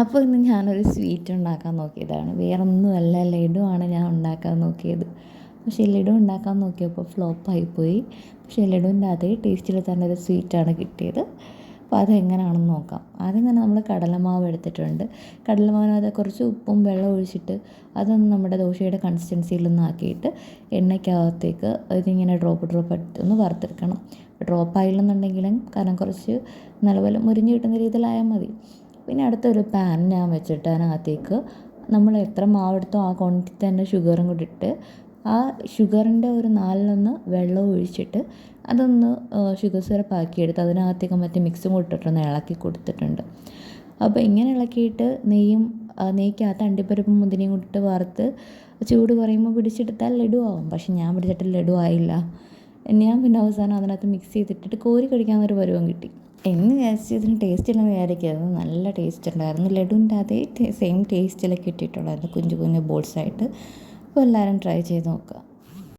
അപ്പോൾ ഇന്ന് ഞാനൊരു സ്വീറ്റ് ഉണ്ടാക്കാൻ നോക്കിയതാണ്. വേറൊന്നുമല്ല ലഡുവാണ് ഞാൻ ഉണ്ടാക്കാൻ നോക്കിയത്. പക്ഷേ ലഡു ഉണ്ടാക്കാൻ നോക്കിയപ്പോൾ ഫ്ലോപ്പായി പോയി പക്ഷേ ലഡുവിന്റെ അതേ ടേസ്റ്റിൽ തന്നെ ഒരു സ്വീറ്റാണ് കിട്ടിയത്. അപ്പോൾ അതെങ്ങനെയാണെന്ന് നോക്കാം. ആദ്യം തന്നെ നമ്മൾ കടലമാവ് എടുത്തിട്ടുണ്ട്. കടലമാവിനകത്ത് കുറച്ച് ഉപ്പും വെള്ളം ഒഴിച്ചിട്ട് അതൊന്ന് നമ്മുടെ ദോശയുടെ കൺസിസ്റ്റൻസിയിലൊന്ന് ആക്കിയിട്ട് എണ്ണയ്ക്കകത്തേക്ക് ഇതിങ്ങനെ ഡ്രോപ്പ് ഡ്രോപ്പ് ഒന്ന് വറുത്തെടുക്കണം. ഡ്രോപ്പ് ആയില്ലെന്നുണ്ടെങ്കിലും കാരണം കുറച്ച് നല്ലപോലെ മുരിഞ്ഞ് കിട്ടുന്ന രീതിയിലായാൽ മതി. പിന്നെ അടുത്തൊരു പാൻ ഞാൻ വെച്ചിട്ട് അതിനകത്തേക്ക് നമ്മൾ എത്ര മാവെടുത്തോ ആ ക്വാണ്ടിറ്റി തന്നെ ഷുഗറും കൂടി ഇട്ട് ആ ഷുഗറിന്റെ ഒരു നാലിലൊന്ന് വെള്ളം ഒഴിച്ചിട്ട് അതൊന്ന് ഷുഗർ സിറപ്പ് ആക്കിയെടുത്ത് അതിനകത്തേക്ക് മറ്റേ മിക്സും കൊടുത്തിട്ടുണ്ട് ഇളക്കി കൊടുത്തിട്ടുണ്ട്. അപ്പോൾ ഇങ്ങനെ ഇളക്കിയിട്ട് നെയ്യും നെയ്ക്കകത്ത് അണ്ടിപ്പരിപ്പും മുന്തിരിയും കൂട്ടിട്ട് വറുത്ത് ചൂട് കുറയുമ്പോൾ പിടിച്ചെടുത്താൽ ലഡു ആവും. പക്ഷെ ഞാൻ പിടിച്ചിട്ട് ലഡു ആയില്ല. ഞാൻ പിന്നെ അവസാനം അതിനകത്ത് മിക്സ് ചെയ്തിട്ടിട്ട് കോരി കഴിക്കാവുന്നൊരു പരുവം കിട്ടി. എന്ന് വിചാരിച്ച് ഇതിന് ടേസ്റ്റ് ഇല്ലെന്ന് വിചാരിക്കരുത് നല്ല ടേസ്റ്റ് ഉണ്ടായിരുന്നു. ലഡുവിന്റെ അതേ സെയിം ടേസ്റ്റിലൊക്കെ ഇട്ടിട്ടുള്ളായിരുന്നു കുഞ്ഞു കുഞ്ഞു ബോൾസായിട്ട് അപ്പോൾ എല്ലാവരും ട്രൈ ചെയ്ത് നോക്കുക.